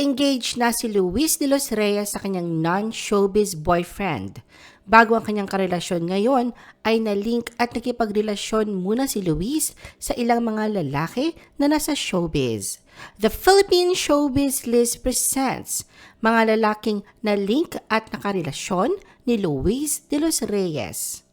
Engaged na si Luis de los Reyes sa kanyang non-showbiz boyfriend. Bago ang kanyang karelasyon ngayon, ay nalink at nakipagrelasyon muna si Luis sa ilang mga lalaki na nasa showbiz. The Philippine Showbiz List presents mga lalaking nalink at nakarelasyon ni Luis de los Reyes.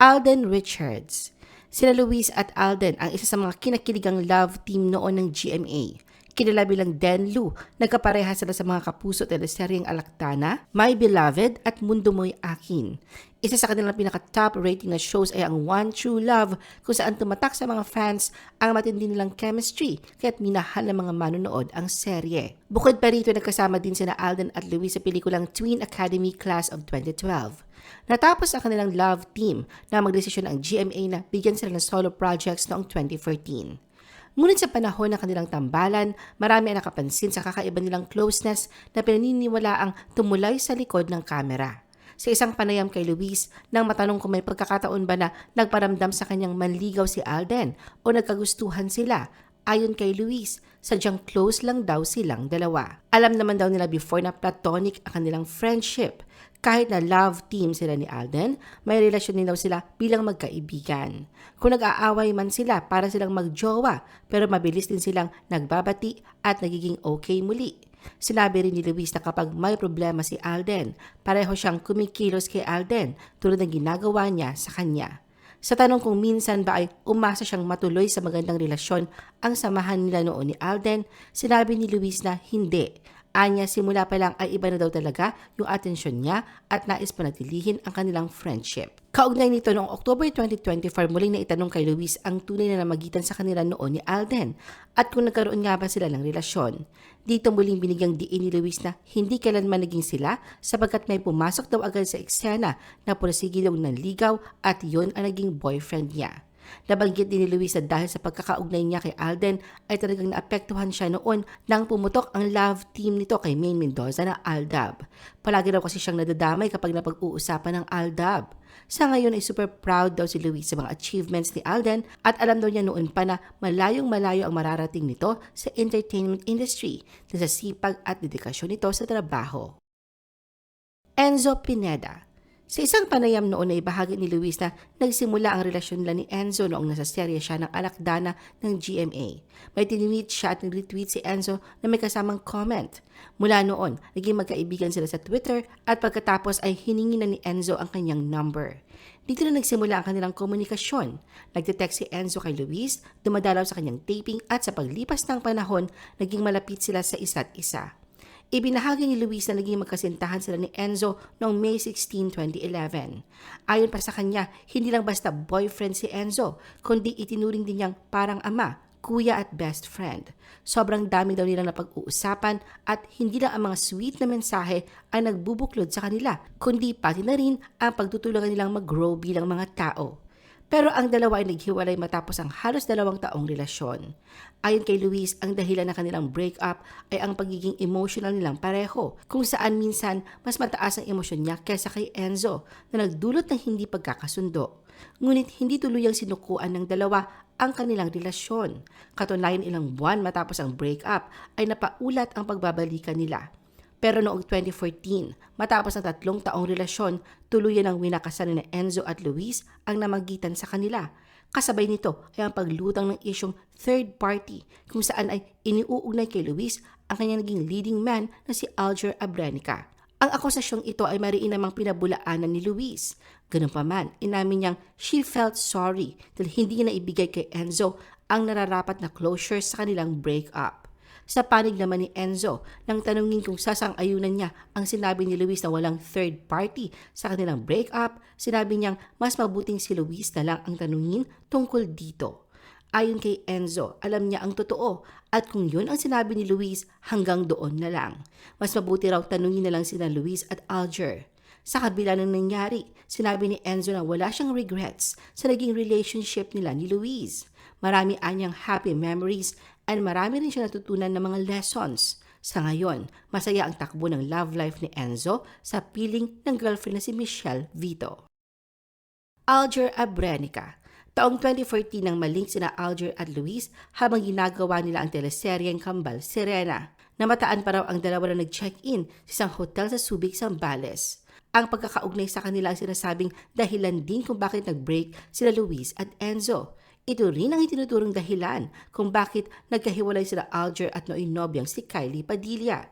Alden Richards. Sila Luis at Alden ang isa sa mga kinakiligang love team noon ng GMA. Kilala bilang Den Lu, nagkapareha sila sa mga kapuso teleseryeng Alaktana, My Beloved at Mundo Mo'y Akin. Isa sa kanilang pinaka-top rating na shows ay ang One True Love kung saan tumatak sa mga fans ang matindi nilang chemistry kaya't minahal ng mga manonood ang serye. Bukod pa rito, nagkasama din sina Alden at Luis sa pelikulang Twin Academy Class of 2012. Natapos ang kanilang love team na magdesisyon ang GMA na bigyan sila ng solo projects noong 2014. Ngunit sa panahon ng kanilang tambalan, marami ang nakapansin sa kakaiba nilang closeness na pinaniniwala ang tumulay sa likod ng kamera. Sa isang panayam kay Luis, nang matanong kung may pagkakataon ba na nagparamdam sa kanyang manligaw si Alden o nagkagustuhan sila, ayon kay Luis, sadyang close lang daw silang dalawa. Alam naman daw nila before na platonic ang kanilang friendship. Kahit na love team sila ni Alden, may relasyon din daw sila bilang magkaibigan. Kung nag-aaway man sila para silang magjowa, pero mabilis din silang nagbabati at nagiging okay muli. Sinabi rin ni Luis na kapag may problema si Alden, pareho siyang kumikilos kay Alden tulad ng ginagawa niya sa kanya. Sa tanong kung minsan ba ay umasa siyang matuloy sa magandang relasyon ang samahan nila noon ni Alden, sinabi ni Luis na hindi Anya simula pa lang ay iba na daw talaga yung atensyon niya at nais panatilihin ang kanilang friendship. Kaugnay nito noong October 2024 muling naitanong kay Luis ang tunay na namagitan sa kanila noon ni Alden at kung nagkaroon nga ba sila ng relasyon. Dito muling binigyang diin ni Luis na hindi kailanman naging sila sapagkat may pumasok daw agad sa eksena na purasigilong ng ligaw at yon ang naging boyfriend niya. Nabanggit din ni Luis na dahil sa pagkakaugnay niya kay Alden ay talagang naapektuhan siya noon nang pumutok ang love team nito kay Maine Mendoza na Aldab. Palagi daw kasi siyang nadadamay kapag napag-uusapan ng Aldab. Sa ngayon ay super proud daw si Luis sa mga achievements ni Alden at alam daw niya noon pa na malayong malayo ang mararating nito sa entertainment industry dahil sa sipag at dedikasyon nito sa trabaho. Enzo Pineda sa isang panayam noon ay bahagi ni Luis na nagsimula ang relasyon nila ni Enzo noong nasa serye siya ng Alakdana ng GMA. May tinweet siya at nag-retweet si Enzo na may kasamang comment. Mula noon, naging magkaibigan sila sa Twitter at pagkatapos ay hiningi na ni Enzo ang kanyang number. Dito na nagsimula ang kanilang komunikasyon. Nagte-text si Enzo kay Luis, dumadalaw sa kanyang taping at sa paglipas ng panahon, naging malapit sila sa isa't isa. Ibinahagi ni Luis na naging magkasintahan sila ni Enzo noong May 16, 2011. Ayon pa sa kanya, hindi lang basta boyfriend si Enzo, kundi itinuring din niyang parang ama, kuya at best friend. Sobrang dami daw nilang napag-uusapan at hindi lang ang mga sweet na mensahe ay nagbubuklod sa kanila, kundi pati na rin ang pagtutulungan nilang mag-grow bilang mga tao. Pero ang dalawa ay naghiwalay matapos ang halos dalawang taong relasyon. Ayon kay Luis, ang dahilan ng kanilang breakup ay ang pagiging emotional nilang pareho, kung saan minsan mas mataas ang emosyon niya kaysa kay Enzo na nagdulot ng hindi pagkakasundo. Ngunit hindi tuluyang sinukuan ng dalawa ang kanilang relasyon. Katunayan ilang buwan matapos ang breakup ay napaulat ang pagbabalikan nila. Pero noong 2014, matapos ang tatlong taong relasyon, tuluyan ang winakasan ni Enzo at Luis ang namagitan sa kanila. Kasabay nito ay ang paglutang ng isyong third party kung saan ay iniuugnay kay Luis ang kanyang naging leading man na si Alger Abrenica. Ang akusasyong ito ay mariin namang pinabulaanan ni Luis. Ganun pa man, inamin niyang she felt sorry dahil hindi na ibigay kay Enzo ang nararapat na closure sa kanilang breakup. Sa panig naman ni Enzo, nang tanungin kung sasang-ayunan niya ang sinabi ni Luis na walang third party sa kanilang breakup, sinabi niyang mas mabuting si Luis na lang ang tanungin tungkol dito. Ayon kay Enzo, alam niya ang totoo at kung yun ang sinabi ni Luis, hanggang doon na lang. Mas mabuti raw tanungin na lang sina Luis at Alger. Sa kabila ng nangyari, sinabi ni Enzo na wala siyang regrets sa naging relationship nila ni Luis. Marami anyang happy memories and marami rin siya natutunan ng mga lessons. Sa ngayon, masaya ang takbo ng love life ni Enzo sa piling ng girlfriend na si Michelle Vito. Alger Abrenica Taong 2014 nang malink sina Alger at Luis habang ginagawa nila ang teleseryeng Kambal Serena. Namataan pa raw ang dalawa na nag-check-in sa isang hotel sa Subic, Zambales. Ang pagkakaugnay sa kanila ang sinasabing dahilan din kung bakit nag-break sila Luis at Enzo. Ito rin ang itinuturong dahilan kung bakit nagkahiwalay sila Alger at noong nobyang si Kylie Padilla.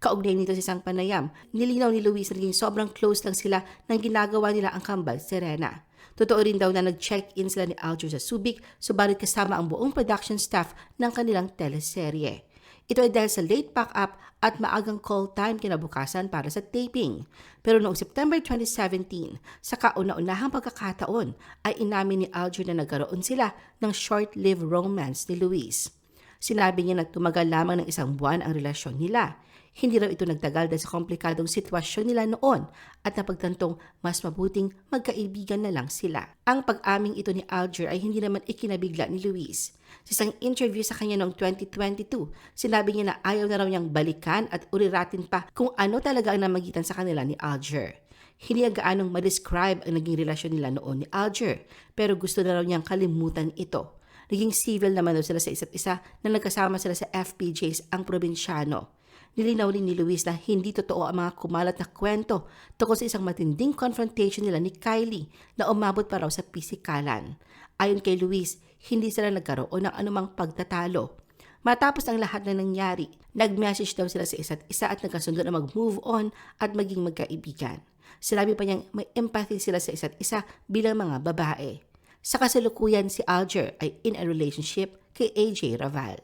Kaugnay nito sa isang panayam, nilinaw ni Luis na naging sobrang close lang sila nang ginagawa nila ang kambal Serena. Totoo rin daw na nag-check-in sila ni Alger sa Subic, subalit kasama ang buong production staff ng kanilang teleserye. Ito ay dahil sa late pack-up at maagang call time kinabukasan para sa taping. Pero noong September 2017, sa kauna-unahang pagkakataon, ay inamin ni Alger na nagkaroon sila ng short-lived romance ni Luis. Sinabi niya na tumagal lamang ng isang buwan ang relasyon nila. Hindi raw ito nagtagal dahil sa komplikadong sitwasyon nila noon at napagtantong mas mabuting magkaibigan na lang sila. Ang pag-aming ito ni Alger ay hindi naman ikinabigla ni Luis. Sa isang interview sa kanya noong 2022, sinabi niya na ayaw na raw niyang balikan at uriratin pa kung ano talaga ang namagitan sa kanila ni Alger. Hindi niya gaanong ma-describe ang naging relasyon nila noon ni Alger, pero gusto na raw niyang kalimutan ito. Naging civil naman daw sila sa isa't isa na nagkasama sila sa FPJs ang probinsyano. Nilinaw ni Luis na hindi totoo ang mga kumalat na kwento tungkol sa isang matinding confrontation nila ni Kylie na umabot pa raw sa pisikalan. Ayon kay Luis, hindi sila nagkaroon ng anumang pagtatalo. Matapos ang lahat na nangyari, nag-message daw sila sa isa't isa at nagkasundo na mag-move on at maging magkaibigan. Sinabi pa niyang may empathy sila sa isa't isa bilang mga babae. Sa kasalukuyan, si Alger ay in a relationship kay AJ Raval.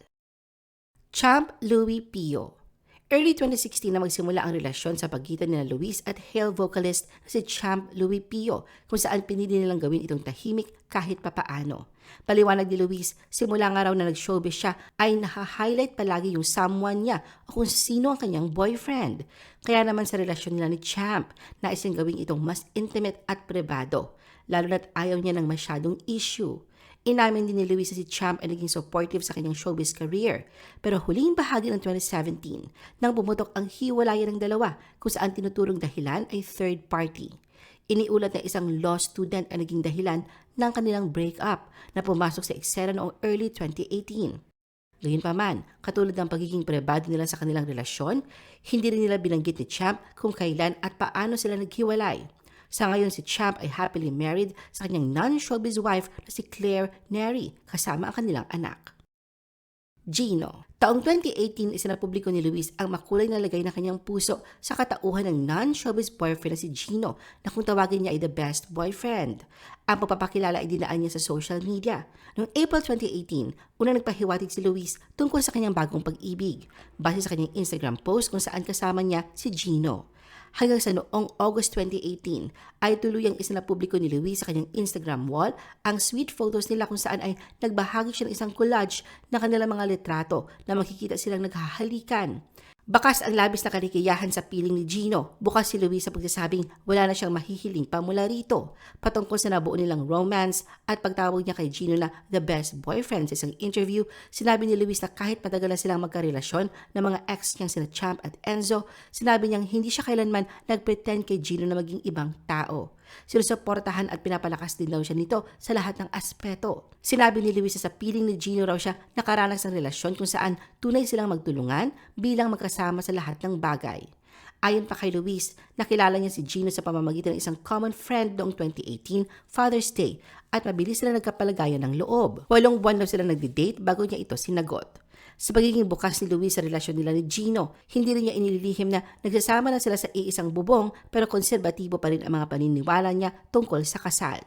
Champ Louis Pio Early 2016 na magsimula ang relasyon sa pagitan ni Luis at Hale vocalist na si Champ Louis Pio kung saan pinili nilang gawin itong tahimik kahit papaano. Paliwanag ni Luis, simula nga raw na nag-showbiz siya ay naha-highlight palagi yung someone niya o kung sino ang kanyang boyfriend. Kaya naman sa relasyon nila ni Champ, naising gawin itong mas intimate at privado, lalo na't ayaw niya ng masyadong issue. Inamin din ni Luis na si Champ ay naging supportive sa kanyang showbiz career. Pero huling bahagi ng 2017, nang bumutok ang hiwalayan ng dalawa kung saan tinuturong dahilan ay third party. Iniulat na isang law student ang naging dahilan ng kanilang breakup na pumasok sa eksena noong early 2018. Gayunpaman, katulad ng pagiging privado nila sa kanilang relasyon, hindi rin nila binanggit ni Champ kung kailan at paano sila naghiwalay. Sa ngayon, si Champ ay happily married sa kanyang non-showbiz wife na si Claire Neri kasama ang kanilang anak. Gino. Taong 2018, isinapubliko ni Luis ang makulay na lagay ng kanyang puso sa katauhan ng non-showbiz boyfriend na si Gino na kung tawagin niya ay the best boyfriend. Ang pagpapakilala ay dinaan niya sa social media. Noong April 2018, unang nagpahiwatig si Luis tungkol sa kanyang bagong pag-ibig, base sa kanyang Instagram post kung saan kasama niya si Gino hanggang sa noong August 2018 ay tuluyang isinapubliko ni Luis sa kanyang Instagram wall ang sweet photos nila kung saan ay nagbahagi siya ng isang collage ng kanilang mga litrato na makikita silang naghahalikan. Bakas ang labis na kaligayahan sa piling ni Gino. Bukas si Luis sa pagsasabing wala na siyang mahihiling pa mula rito. Patungkol sa nabuo nilang romance at pagtawag niya kay Gino na the best boyfriend sa isang interview, sinabi ni Luis na kahit matagal na silang magkarelasyon ng mga ex niyang sina Champ at Enzo, sinabi niyang hindi siya kailanman nagpretend kay Gino na maging ibang tao. Sinusuportahan at pinapalakas din daw siya nito sa lahat ng aspeto. Sinabi ni Luis sa piling ni Gino raw siya nakaranas ng relasyon kung saan tunay silang magtulungan bilang magkasama sa lahat ng bagay. Ayon pa kay Luis, nakilala niya si Gino sa pamamagitan ng isang common friend noong 2018, Father's Day, at mabilis sila nagkapalagayan ng loob. Walong buwan daw sila nagde-date bago niya ito sinagot. Sa pagiging bukas ni Luis sa relasyon nila ni Gino, hindi rin niya inililihim na nagsasama na sila sa iisang bubong pero konserbatibo pa rin ang mga paniniwala niya tungkol sa kasal.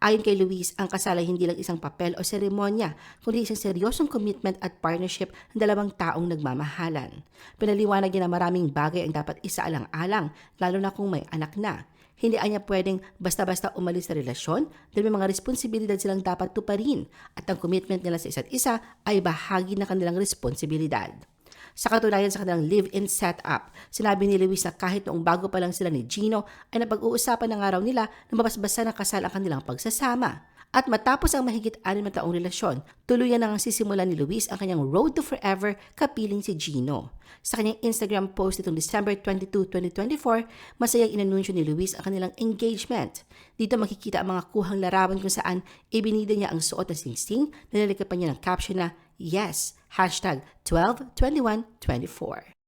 Ayon kay Luis, ang kasal ay hindi lang isang papel o seremonya, kundi isang seryosong commitment at partnership ng dalawang taong nagmamahalan. Pinaliwanag niya na maraming bagay ang dapat isaalang-alang, lalo na kung may anak na. Hindi anya pwedeng basta-basta umalis sa relasyon dahil may mga responsibilidad silang dapat tuparin at ang commitment nila sa isa't isa ay bahagi ng kanilang responsibilidad. Sa katunayan sa kanilang live-in setup, sinabi ni Luis na kahit noong bago pa lang sila ni Gino ay napag-uusapan ng araw nila na mabasbasa ng kasal ang kanilang pagsasama. At matapos ang mahigit anim na taong relasyon, tuluyan na ang sisimulan ni Luis ang kanyang road to forever kapiling si Gino. Sa kanyang Instagram post nitong December 22, 2024, masayang inanunsyo ni Luis ang kanilang engagement. Dito makikita ang mga kuhang larawan kung saan ibinida niya ang suot na singsing na nalikapan niya ng caption na Yes, hashtag 122124.